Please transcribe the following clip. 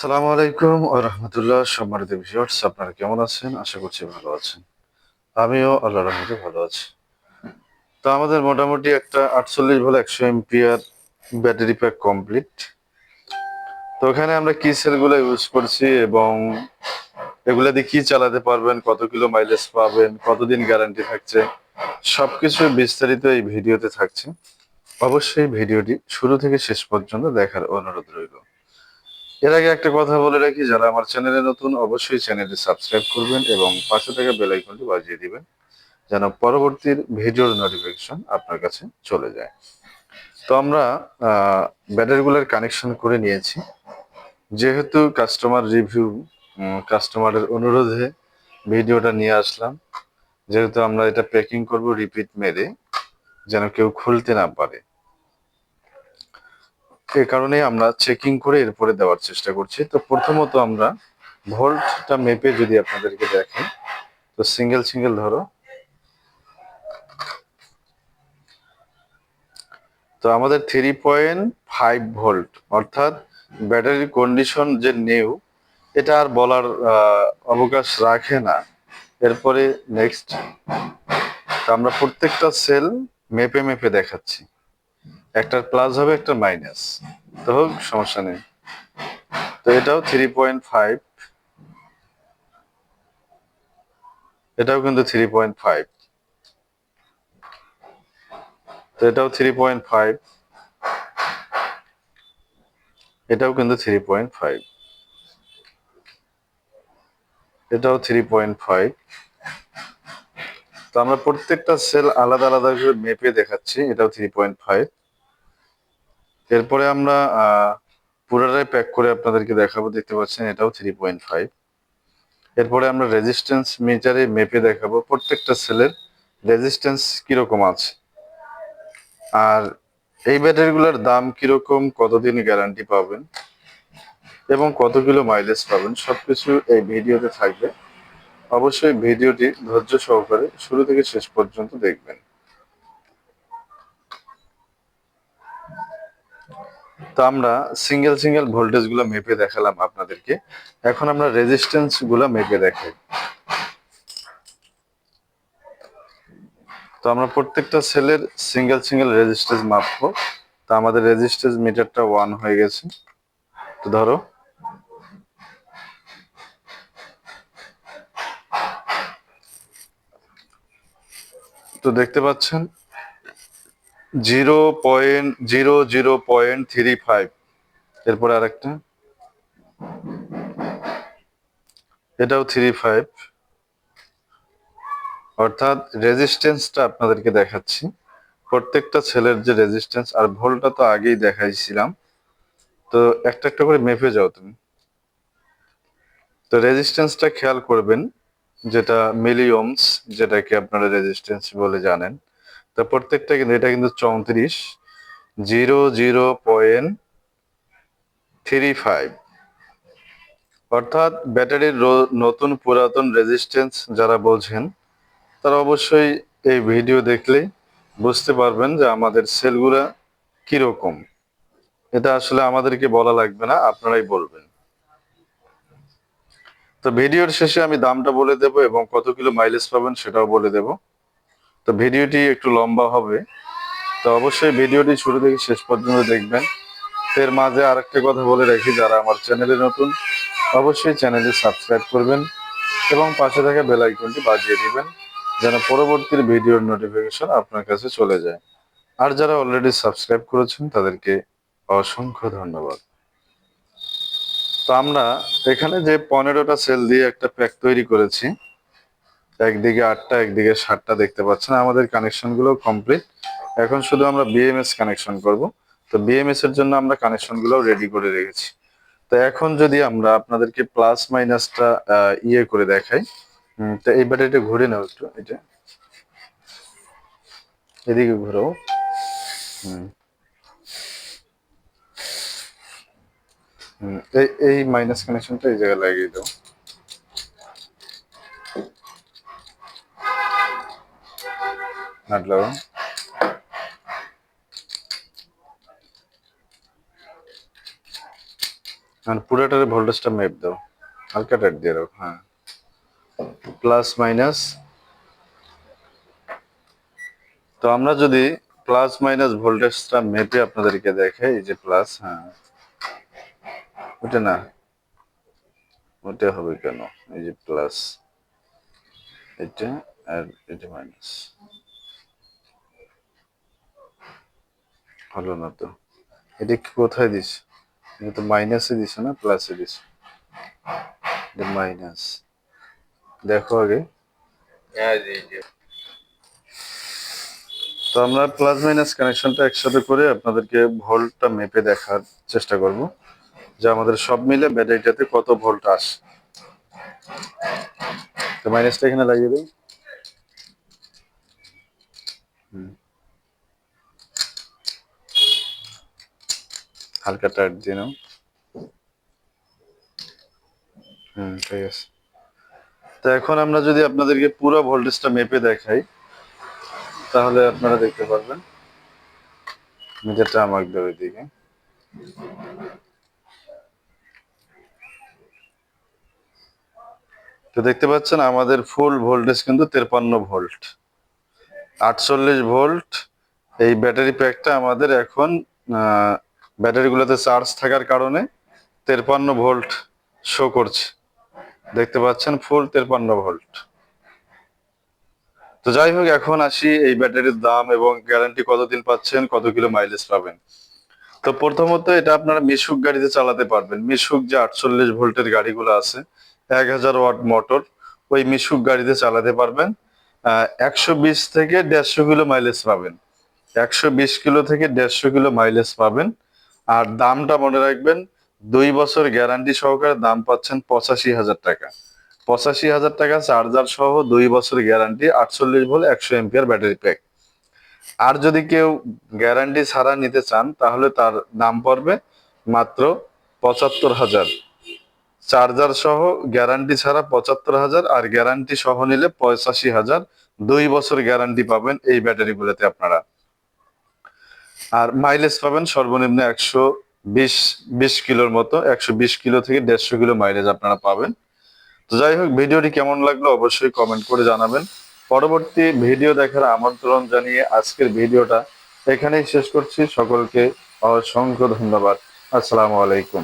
সালামু আলাইকুম ও রহমতুল্লাহ সম্মানিত ভিউয়ার্স, আপনারা কেমন আছেন? আশা করছি ভালো আছেন। আমিও আল্লাহ রহমতে ভালো আছি। তো আমাদের মোটামুটি একটা আটচল্লিশ ভোল্ট একশো এমপিআর ব্যাটারি প্যাক কমপ্লিট। তো ওখানে আমরা কি সেলগুলো ইউজ করছি এবং এগুলা দিয়ে কি চালাতে পারবেন, কত কিলো মাইলেজ পাবেন, কতদিন গ্যারান্টি থাকছে, সবকিছু বিস্তারিত এই ভিডিওতে থাকছে। অবশ্যই ভিডিওটি শুরু থেকে শেষ পর্যন্ত দেখার অনুরোধ রইল। এর আগে একটা কথা বলে রাখি, যারা আমার চ্যানেলে নতুন, অবশ্যই চ্যানেলটি সাবস্ক্রাইব করবেন এবং পাশে থাকা বেল আইকনটি বাজিয়ে দিবেন, যেন পরবর্তীর ভিডিওর নোটিফিকেশন আপনার কাছে চলে যায়। তো আমরা ব্যাটারিগুলোর কানেকশন করে নিয়েছি। যেহেতু কাস্টমার রিভিউ কাস্টমারের অনুরোধে ভিডিওটা নিয়ে আসলাম, যেহেতু আমরা এটা প্যাকিং করব রিপিট মেরে যেন কেউ খুলতে না পারে। এ কারণে আমরা চেকিং করে এরপরে দেওয়ার চেষ্টা করছি। তো প্রথমত আমরা ভোল্টটা মেপে যদি আপনাদেরকে দেখেন, তো সিঙ্গেল সিঙ্গেল ধরো। তো আমাদের থ্রি পয়েন্ট ফাইভ ভোল্ট, অর্থাৎ ব্যাটারির কন্ডিশন যে নেও এটা আর বলার অবকাশ রাখে না। এরপরে নেক্সট আমরা প্রত্যেকটা সেল মেপে মেপে দেখাচ্ছি। একটার প্লাস হবে একটা মাইনাস তো হোক, সমস্যা নেই। তো এটাও থ্রি পয়েন্ট ফাইভ এটাও কিন্তু থ্রি পয়েন্ট ফাইভ তো এটাও থ্রি পয়েন্ট ফাইভ এটাও কিন্তু থ্রি পয়েন্ট ফাইভ এটাও থ্রি পয়েন্ট ফাইভ তো আমরা প্রত্যেকটা সেল আলাদা আলাদা করে মেপে দেখাচ্ছি, এটাও থ্রি পয়েন্ট ফাইভ এরপরে আমরা পুরোটাই প্যাক করে আপনাদেরকে দেখাবো, দেখতে পাচ্ছেন এটাও থ্রি পয়েন্ট ফাইভ এরপরে আমরা রেজিস্ট্যান্স মিটারে মেপে দেখাবো, প্রত্যেকটা সেলের রেজিস্ট্যান্স কীরকম আছে। আর এই ব্যাটারিগুলোর দাম কীরকম, কতদিন গ্যারান্টি পাবেন, এবং কত কিলো মাইলেজ পাবেন সব কিছু এই ভিডিওতে থাকবে। অবশ্যই ভিডিওটি ধৈর্য সহকারে শুরু থেকে শেষ পর্যন্ত দেখবেন। তো আমরা সিঙ্গেল সিঙ্গেল ভোল্টেজগুলো মেপে দেখালাম আপনাদেরকে। এখন আমরা রেজিস্ট্যান্সগুলো মেপে দেখাই তো আমরা প্রত্যেকটা সেলের সিঙ্গেল সিঙ্গেল রেজিস্ট্যান্স মাপবো। তো আমাদের রেজিস্ট্যান্স মিটারটা ওয়ান হয়ে গেছে। তো ধরো। তো দেখতে পাচ্ছেন zero point, zero zero point three five. এরপরে আরেকটা। এটাও থ্রি ফাইভ। অর্থাৎ রেজিস্ট্যান্সটা আপনাদেরকে দেখাচ্ছি। প্রত্যেকটা ছেলের যে রেজিস্ট্যান্স আর ভোল্টটা তো আগেই দেখাইছিলাম। তো একটা একটা করে মেপে যাও তুমি। তো রেজিস্ট্যান্সটা খেয়াল করবেন, যেটা মিলিওমস যেটাকে আপনারা রেজিস্ট্যান্স বলে জানেন। তো প্রত্যেকটা কিন্তু, এটা কিন্তু চৌত্রিশ, zero zero point three five. অর্থাৎ ব্যাটারির নতুন পুরাতন রেজিস্ট্যান্স যারা বোঝেন, তারা অবশ্যই এই ভিডিও দেখলে বুঝতে পারবেন যে আমাদের সেলগুলা কীরকম। এটা আসলে আমাদেরকে বলা লাগবে না, আপনারাই বলবেন। তো ভিডিওর শেষে আমি দামটা বলে দেব এবং কত কিলো মাইলেজ পাবেন সেটাও বলে দেব। তো ভিডিওটি একটু লম্বা হবে। তো অবশ্যই ভিডিওটি শুরু থেকে শেষ পর্যন্ত দেখবেন। এর মাঝে আরেকটা কথা বলে রাখি, যারা আমার চ্যানেলে নতুন, অবশ্যই চ্যানেলটি সাবস্ক্রাইব করবেন এবং পাশে থাকা বেল আইকনটি বাজিয়ে দিবেন, যেন পরবর্তীর ভিডিওর নোটিফিকেশন আপনার কাছে চলে যায়। আর যারা অলরেডি সাবস্ক্রাইব করেছেন, তাদেরকে অসংখ্য ধন্যবাদ। তো আমরা এখানে যে পনেরোটা সেল দিয়ে একটা প্যাক তৈরি করেছি একদিকে আটটা, একদিকে সাতটা দেখতে পাচ্ছেন। আমাদের কানেকশনগুলো কমপ্লিট এখন শুধু আমরা বিএমএস কানেকশন করব। তো বিএমএস এর জন্য আমরা কানেকশনগুলো রেডি করে রেখেছি। তো এখন যদি আমরা আপনাদেরকে প্লাস মাইনাসটা ইয়ে করে দেখাই। তো এই ব্যাটারিটা ঘুরে নাও একটু এটা এদিকে ঘুরো হুম। এই মাইনাস কানেকশনটা এই জায়গায় লাগিয়ে দাও। নাট আর পুরোটার ভোল্টেজটা মেপ দাও। হালকা টাইট দিয়ে রাখো হ্যাঁ। প্লাস মাইনাস তো আমরা যদি প্লাস মাইনাস ভোল্টেজটা মেপে আপনাদেরকে দেখে এই যে প্লাস হ্যাঁ। ওটা না, ওটা হবে কেন? এই যে প্লাস এটা আর এটা মাইনাস হলো না তো। এটা কোথায় দিস? এটা তো মাইনাসে দিস না প্লাসে দিস এটা মাইনাস দেখো আগে। হ্যাঁ তো আমরা প্লাস মাইনাস কানেকশনটা একসাথে করে আপনাদেরকে ভোল্টটা মেপে দেখার চেষ্টা করব যে আমাদের সব মিলে ব্যাটারিটাতে কত ভোল্ট আসে। তো মাইনাসটা এখানে লাগিয়ে দিই। হুম। হালকা টাইট দিয়ে নাও। ঠিক আছে। তো এখন আমরা যদি আপনাদেরকে পুরো ভোল্টেজটা মেপে দেখাই, তাহলে আপনারা দেখতে পারবেন। মিটারটা দেবে ওইদিকে তো দেখতে পাচ্ছেন আমাদের ফুল ভোল্টেজ কিন্তু তেরপান্ন ভোল্ট আটচল্লিশ ভোল্ট এই ব্যাটারি প্যাকটা আমাদের এখন ব্যাটারিগুলোতে চার্জ থাকার কারণে তেরপান্ন ভোল্ট শো করছে। দেখতে পাচ্ছেন ফুল তেরপান্ন ভোল্ট। তো যাই হোক, এখন আসি এই ব্যাটারির দাম এবং গ্যারান্টি কতদিন পাচ্ছেন, কত কিলো মাইলেজ পাবেন। তো প্রথমত এটা আপনারা মিশুক গাড়িতে চালাতে পারবেন। মিশুক যে আটচল্লিশ ভোল্টের গাড়িগুলো আছে, এক হাজার ওয়াট মোটর, ওই মিশুক গাড়িতে চালাতে পারবেন। একশো বিশ থেকে দেড়শো কিলো মাইলেজ পাবেন। একশো বিশ কিলো থেকে দেড়শো কিলো মাইলেজ পাবেন। আর দামটা মনে রাখবেন, দুই বছর গ্যারান্টি সহকারে দাম পাচ্ছেন পঁচাশি হাজার টাকা। পঁচাশি হাজার টাকা চার্জার সহ দুই বছর গ্যারান্টি, আটচল্লিশ ভোল একশো এমপিআর ব্যাটারি প্যাক। আর যদি কেউ গ্যারান্টি ছাড়া নিতে চান, তাহলে তার দাম পড়বে মাত্র পঁচাত্তর হাজার। চার্জার সহ গ্যারান্টি ছাড়া পঁচাত্তর হাজার, আর গ্যারান্টি সহ নিলে পঁচাশি হাজার। দুই বছর গ্যারান্টি পাবেন এই ব্যাটারিগুলোতে আপনারা। আর মাইলেজ পাবেন সর্বনিম্ন একশো বিশ বিশ কিলোর মতো, একশো বিশ কিলো থেকে দেড়শো কিলো মাইলেজ আপনারা পাবেন। তো যাই হোক, ভিডিওটি কেমন লাগল অবশ্যই কমেন্ট করে জানাবেন। পরবর্তী ভিডিও দেখার আমন্ত্রণ জানিয়ে আজকের ভিডিওটা এখানেই শেষ করছি। সকলকে অসংখ্য ধন্যবাদ। আসসালামু আলাইকুম।